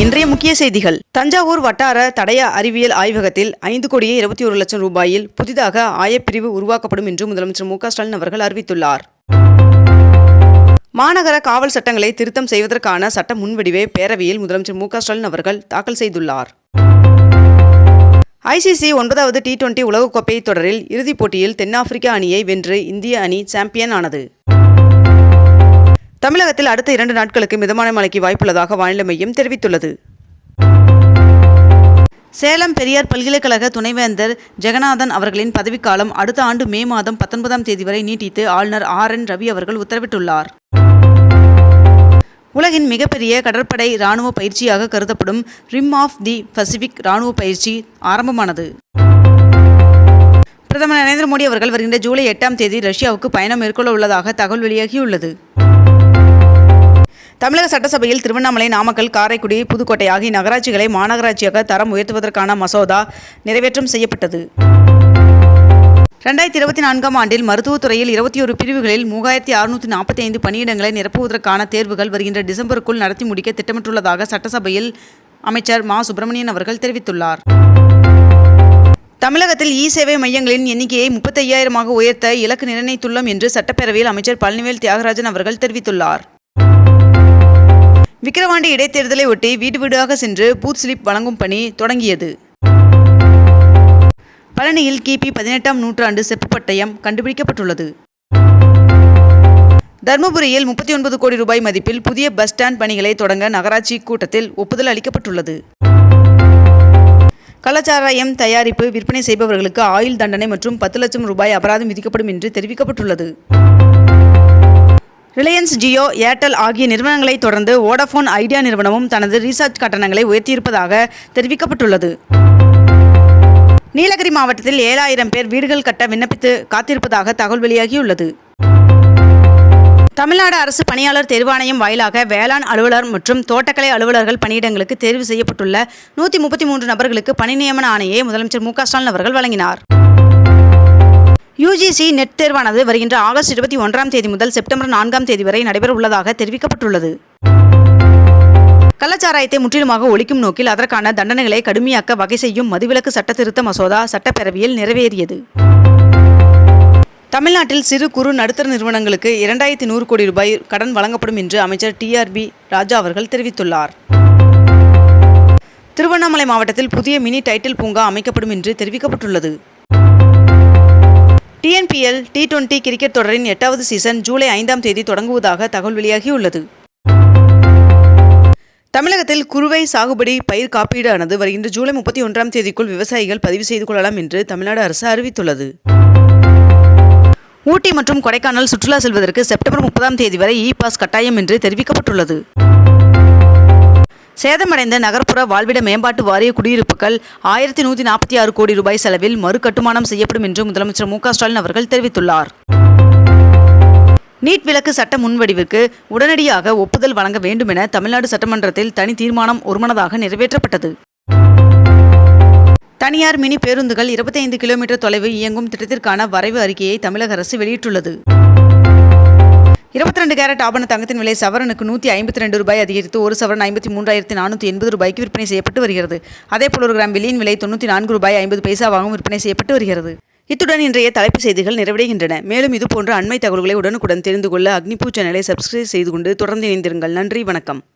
இன்றைய முக்கிய செய்திகள். தஞ்சாவூர் வட்டார தடய அறிவியல் ஆய்வகத்தில் ஐந்து கோடியே இருபத்தி ஒரு லட்சம் ரூபாயில் புதிதாக ஆயப்பிரிவு உருவாக்கப்படும் என்று முதலமைச்சர் மு ஸ்டாலின் அவர்கள் அறிவித்துள்ளார். மாநகர காவல் சட்டங்களை திருத்தம் செய்வதற்கான சட்ட முன்வடிவை பேரவையில் முதலமைச்சர் மு ஸ்டாலின் அவர்கள் தாக்கல் செய்துள்ளார். ஐசிசி ஒன்பதாவது டி டுவெண்டி உலகக்கோப்பை தொடரில் இறுதிப் போட்டியில் தென்னாப்பிரிக்க அணியை வென்று இந்திய அணி சாம்பியன் ஆனது. தமிழகத்தில் அடுத்த இரண்டு நாட்களுக்கு மிதமான மழைக்கு வாய்ப்புள்ளதாக வானிலை மையம் தெரிவித்துள்ளது. சேலம் பெரியார் பல்கலைக்கழக துணைவேந்தர் ஜெகநாதன் அவர்களின் பதவிக்காலம் அடுத்த ஆண்டு மே மாதம் பத்தொன்பதாம் தேதி வரை நீட்டித்து ஆளுநர் ஆர் என் ரவி அவர்கள் உத்தரவிட்டுள்ளார். உலகின் மிகப்பெரிய கடற்படை இராணுவ பயிற்சியாக கருதப்படும் ரிம் ஆஃப் தி பசிபிக் இராணுவ பயிற்சி ஆரம்பமானது. பிரதமர் நரேந்திர மோடி அவர்கள் வருகின்ற ஜூலை எட்டாம் தேதி ரஷ்யாவுக்கு பயணம் மேற்கொள்ள உள்ளதாக தகவல் வெளியாகியுள்ளது. தமிழக சட்டசபையில் திருவண்ணாமலை நாமக்கல் காரைக்குடி புதுக்கோட்டை ஆகிய நகராட்சிகளை மாநகராட்சியாக தரம் உயர்த்துவதற்கான மசோதா நிறைவேற்றம் செய்யப்பட்டது. ரெண்டாயிரத்தி இருபத்தி நான்காம் ஆண்டில் மருத்துவத்துறையில் இருபத்தி ஒரு பிரிவுகளில் மூவாயிரத்தி அறுநூற்றி நாற்பத்தி ஐந்து பணியிடங்களை நிரப்புவதற்கான தேர்வுகள் வருகின்ற டிசம்பருக்குள் நடத்தி முடிக்க திட்டமிட்டுள்ளதாக சட்டசபையில் அமைச்சர் மா. சுப்பிரமணியன் அவர்கள் தெரிவித்துள்ளார். தமிழகத்தில் இ சேவை மையங்களின் எண்ணிக்கையை முப்பத்தையாயிரமாக உயர்த்த இலக்கு நிர்ணயித்துள்ளோம் என்று சட்டப்பேரவையில் அமைச்சர் பழனிவேல் தியாகராஜன் அவர்கள் தெரிவித்துள்ளார். விக்கிரவாண்டி இடைத்தேர்தலை ஒட்டி வீடு வீடாக சென்று பூத் ஸ்லிப் வழங்கும் பணி தொடங்கியது. பழனியில் கிபி பதினெட்டாம் நூற்றாண்டு செப்பு பட்டயம் கண்டுபிடிக்கப்பட்டுள்ளது. தருமபுரியில் முப்பத்தி ஒன்பது கோடி ரூபாய் மதிப்பில் புதிய பஸ் ஸ்டாண்ட் பணிகளை தொடங்க நகராட்சி கூட்டத்தில் ஒப்புதல் அளிக்கப்பட்டுள்ளது. கள்ளச்சாராயம் தயாரிப்பு விற்பனை செய்பவர்களுக்கு ஆயுள் தண்டனை மற்றும் பத்து லட்சம் ரூபாய் அபராதம் விதிக்கப்படும் என்று தெரிவிக்கப்பட்டுள்ளது. ரிலையன்ஸ் ஜியோ ஏர்டெல் ஆகிய நிறுவனங்களை தொடர்ந்து வோடஃபோன் ஐடியா நிறுவனமும் தனது ரீசார்ஜ் கட்டணங்களை உயர்த்தியிருப்பதாக தெரிவிக்கப்பட்டுள்ளது. நீலகிரி மாவட்டத்தில் ஏழாயிரம் பேர் வீடுகள் கட்ட விண்ணப்பித்து காத்திருப்பதாக தகவல் வெளியாகியுள்ளது. தமிழ்நாடு அரசு பணியாளர் தேர்வாணையம் வாயிலாக வேளாண் அலுவலர் மற்றும் தோட்டக்கலை அலுவலர்கள் பணியிடங்களுக்கு தேர்வு செய்யப்பட்டுள்ள நூற்றி முப்பத்தி மூன்று நபர்களுக்கு பணி நியமன ஆணையை முதலமைச்சர் மு க ஸ்டாலின் அவர்கள் வழங்கினார். யுஜிசி நெட் தேர்வானது வருகின்ற ஆகஸ்ட் இருபத்தி ஒன்றாம் தேதி முதல் செப்டம்பர் நான்காம் தேதி வரை நடைபெற உள்ளதாக தெரிவிக்கப்பட்டுள்ளது. கள்ளச்சாராயத்தை முற்றிலுமாக ஒழிக்கும் நோக்கில் அதற்கான தண்டனைகளை கடுமையாக்க வகை செய்யும் மதுவிலக்கு சட்ட திருத்த மசோதா சட்டப்பேரவையில் நிறைவேறியது. தமிழ்நாட்டில் சிறு குறு நடுத்தர நிறுவனங்களுக்கு இரண்டாயிரத்தி நூறு கோடி ரூபாய் கடன் வழங்கப்படும் என்று அமைச்சர் டிஆர்பி ராஜா அவர்கள் தெரிவித்துள்ளார். திருவண்ணாமலை மாவட்டத்தில் புதிய மினி டைட்டில் பூங்கா அமைக்கப்படும் என்று தெரிவிக்கப்பட்டுள்ளது. டிஎன்பிஎல் டி டுவெண்டி கிரிக்கெட் தொடரின் எட்டாவது சீசன் ஜூலை ஐந்தாம் தேதி தொடங்குவதாக தகவல் வெளியாகியுள்ளது. தமிழகத்தில் குறுவை சாகுபடி பயிர் காப்பீடு ஆனது வருகின்ற ஜூலை முப்பத்தி ஒன்றாம் தேதிக்குள் விவசாயிகள் பதிவு செய்து கொள்ளலாம் என்று தமிழ்நாடு அரசு அறிவித்துள்ளது. ஊட்டி மற்றும் கொடைக்கானல் சுற்றுலா செல்வதற்கு செப்டம்பர் முப்பதாம் தேதி வரை இ பாஸ் கட்டாயம் என்று தெரிவிக்கப்பட்டுள்ளது. சேதமடைந்த நகர்ப்புற வாழ்விட மேம்பாட்டு வாரிய குடியிருப்புகள் ஆயிரத்தி நூற்றி நாற்பத்தி ஆறு கோடி ரூபாய் செலவில் மறுகட்டுமானம் செய்யப்படும் என்று முதலமைச்சர் மு ஸ்டாலின் அவர்கள் தெரிவித்துள்ளார். நீட் விலக்கு சட்ட முன்வடிவுக்கு உடனடியாக ஒப்புதல் வழங்க வேண்டும் என தமிழ்நாடு சட்டமன்றத்தில் தனி தீர்மானம் ஒருமனதாக நிறைவேற்றப்பட்டது. தனியார் மினி பேருந்துகள் இருபத்தைந்து கிலோமீட்டர் தொலைவு இயங்கும் திட்டத்திற்கான வரைவு அறிக்கையை தமிழக அரசு வெளியிட்டுள்ளது. இருபத்தி ரெண்டு கேரட் ஆபண தங்கத்தின் விலை சவரனுக்கு நூற்றி ஐம்பத்தி ரெண்டு ரூபாய் அதிகரித்து ஒரு சவரன் ஐம்பத்தி மூன்றாயிரத்தி நானூற்றி எண்பது ரூபாய்க்கு விற்பனை செய்யப்பட்டு வருகிறது. அதேபோல் ஒரு கிராம் வெள்ளியின் விலை தொண்ணூற்றி நான்கு ரூபாய் ஐம்பது பைசாவாகவும் விற்பனை செய்யப்பட்டு வருகிறது. இத்துடன் இன்றைய தலைப்பு செய்திகள் நிறைவடைகின்றன. மேலும் இதுபோன்ற அண்மை தகவல்களை உடனுக்குடன் தெரிந்து கொள்ள அக்னிபூ சேனலை சப்ஸ்கிரைப் செய்து கொண்டு தொடர்ந்து இணைந்திருங்கள். நன்றி வணக்கம்.